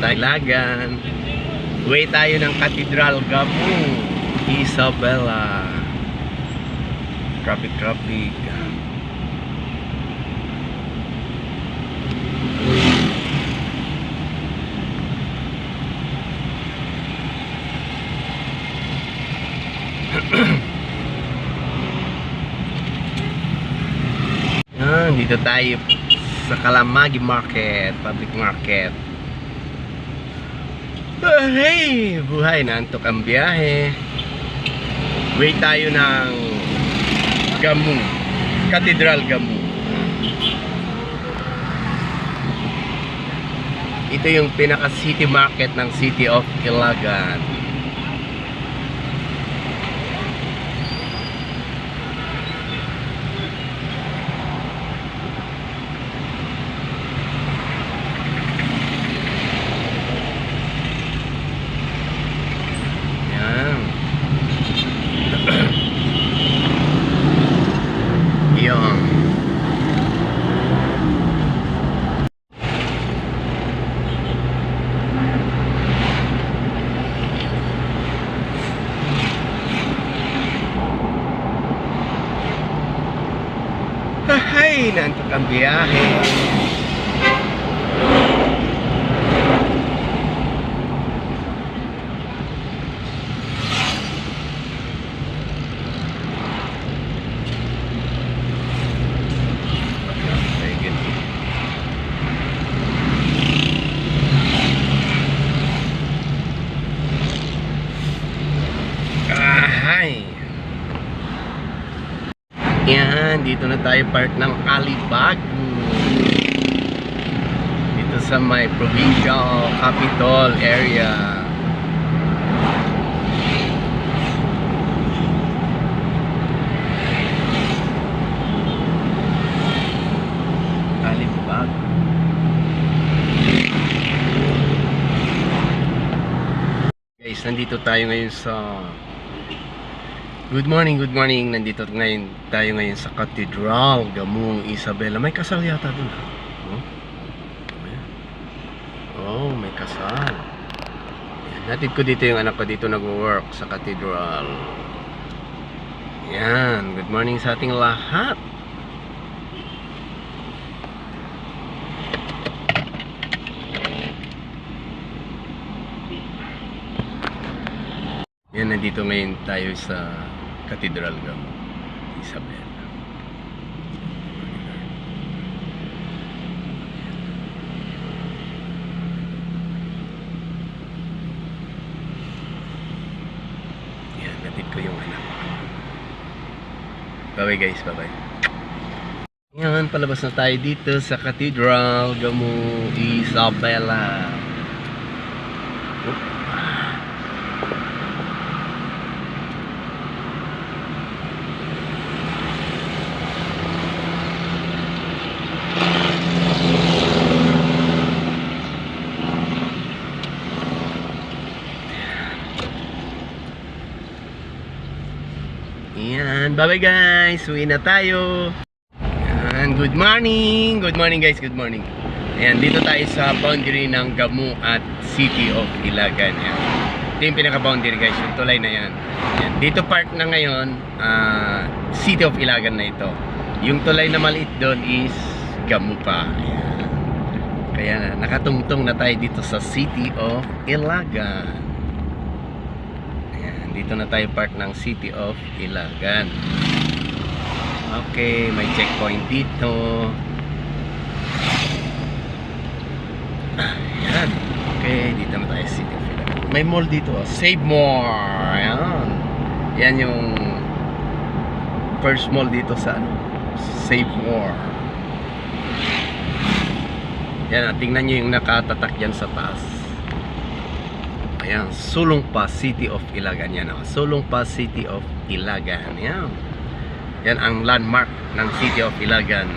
tayo Lagan. Way tayo ng Cathedral Gamu, Isabela. Traffic, traffic. Yan, dito tayo sa Kalamagi Market, Public Market. Hey, buhay na antok ang biyahe. Way tayo ng Gamu, Cathedral Gamu. Ito yung pinaka city market ng City of Ilagan. Yan. Yan. Hay, nantok ang biyahe. Yan, dito na tayo part ng Alibagu. Dito sa may provincial capital area. Alibagu. Guys, nandito tayo ngayon sa Good morning, good morning. Nandito ngayon tayo ngayon sa Cathedral Gamung Isabela. May kasal yata dun. ha? Oh, may kasal. Ayan, Natid ko dito yung anak ko dito nag-work sa Cathedral. Yan, good morning sa ating lahat. Yan, nandito ngayon tayo sa Cathedral Gamung Isabela. Yan, natid ko yung anak. Bye-bye guys, bye-bye. Yan, palabas na tayo dito sa Cathedral Gamu Isabela. Oop. Yan, bye-bye guys. Uwi na tayo. Yan, good morning. Good morning guys, good morning. Ayan, dito tayo sa boundary ng Gamu at City of Ilagan. Yan. Ito yung pinaka-boundary guys, yung tulay na yan. Yan. Dito park na ngayon, ah, City of Ilagan na ito. Yung tulay na maliit doon is Gamu pa. Ayan. Kaya nakatungtong na tayo dito sa City of Ilagan. Dito na tayo park ng City of Ilagan. Okay, may checkpoint dito. Ayan. Okay, dito na tayo City of Ilagan. May mall dito. oh. Save more. Ayan. Yan yung first mall dito sa ano. Save more. Yan, ah, tingnan nyo yung nakatatak yan sa taas. Ayan, Sulungpa City of Ilagan yan. Oh. Sulungpa City of Ilagan. Yan. Yan ang landmark ng City of Ilagan.